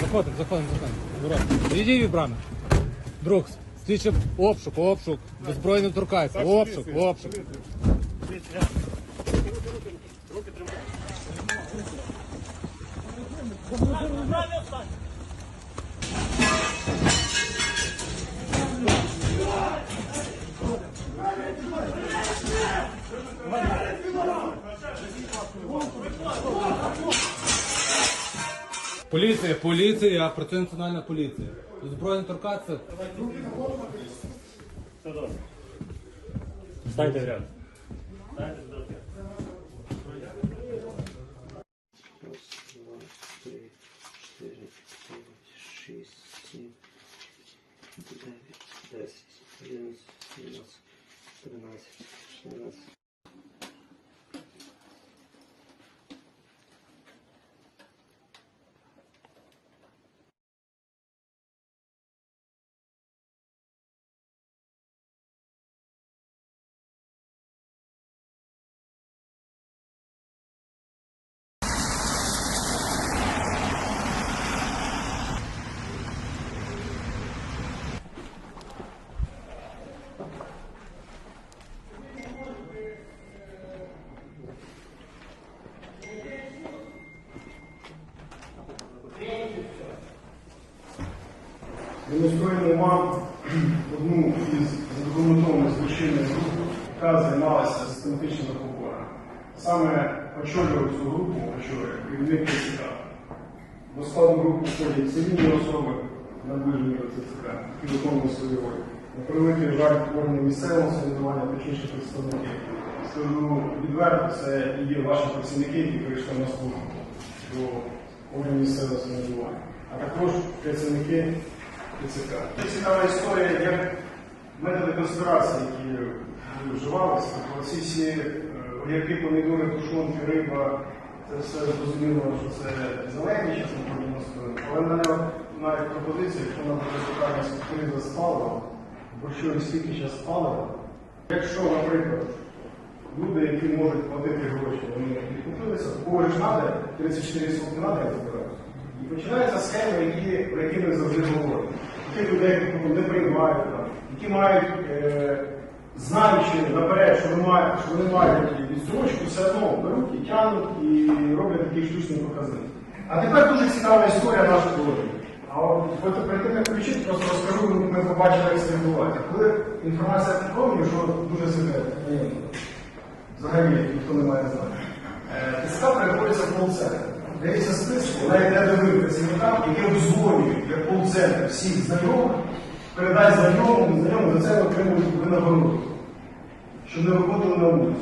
Заходимо, заходимо, заходимо. Здорово. Йдіть від брами. Друг, слідчим обшук, обшук. Беззбройно торкається. Обшук, обшук. Поліція, поліція, працює національна поліція. Збройно торкатися. Все добре. Станьте в ряд. Станьте в ряд. Раз, два, три, чотири, п'ять, шість, сім, дев'ять, десять, одинадцять, дванадцять, тринадцять, чотирнадцять. Демонструємо вам одну із задокументованих злочинних груп, яка займалася систематичними хворобами. Саме очолював цю групу, очолює керівник ТЦК. До складу групи входять цивільні особи, наближені до ТЦК, які виконують свої ролі. На превеликий жаль, органи місцевого самоврядування та інші представники. Скажу відверто, це і є ваші працівники, які прийшли на службу до органів місцевого самоврядування, а також працівники ТЦК. Це цікава історія, як методи конспірації, які вживалися. Тобто ці всі е, огірки, помідори, тушонки, риба, це все зрозуміло, що це зелені, чесно продемонструємо. Але мене навіть пропозиція, якщо нам буде питання спокійно з паливом, бо що скільки зараз палива, якщо, наприклад, люди, які можуть платити гроші, вони відкупилися, кого ж треба, 34 сотки треба, я збираю. І починаються схеми, які, про які ми завжди говоримо. Тих людей, які не приймають, які мають, е, знаючи наперед, що вони мають, що вони мають відстрочку, все одно беруть і тягнуть і роблять такий штучний показник. А тепер дуже цікава історія нашої колонії. А от тим, як включити, просто розкажу, ми побачили, як це відбувається. Коли інформація підкомлює, що дуже секретно, взагалі ніхто не має знати. Е, ТСК переходиться в колл-центр. Дається списку, навіть рядовим працівникам, які обзвонюють як колл-центр всіх знайомих, передай знайомим, знайомим за це отримують винагороду, щоб не виходили на вулицю.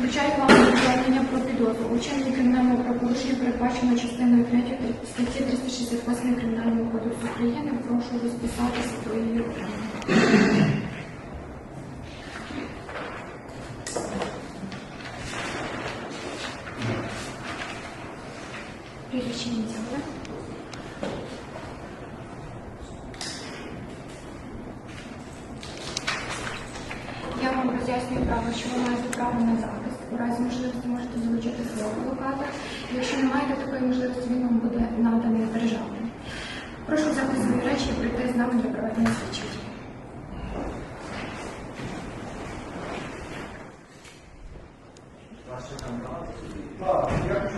Вручаю вам повідомлення про підозру. Учинення кримінального правопорушення передбачено частиною 3 статті 368 Кримінального кодексу України. Прошу розписатися своєю окремо. Прізвище ініціали. Я вам роз'яснюю право, що ви маєте право на захист. У разі можливості можете залучити свого адвоката. Якщо не маєте такої можливості, він вам буде наданий державним. Прошу взяти свої речі і прийти з нами для проведення дій. Так, я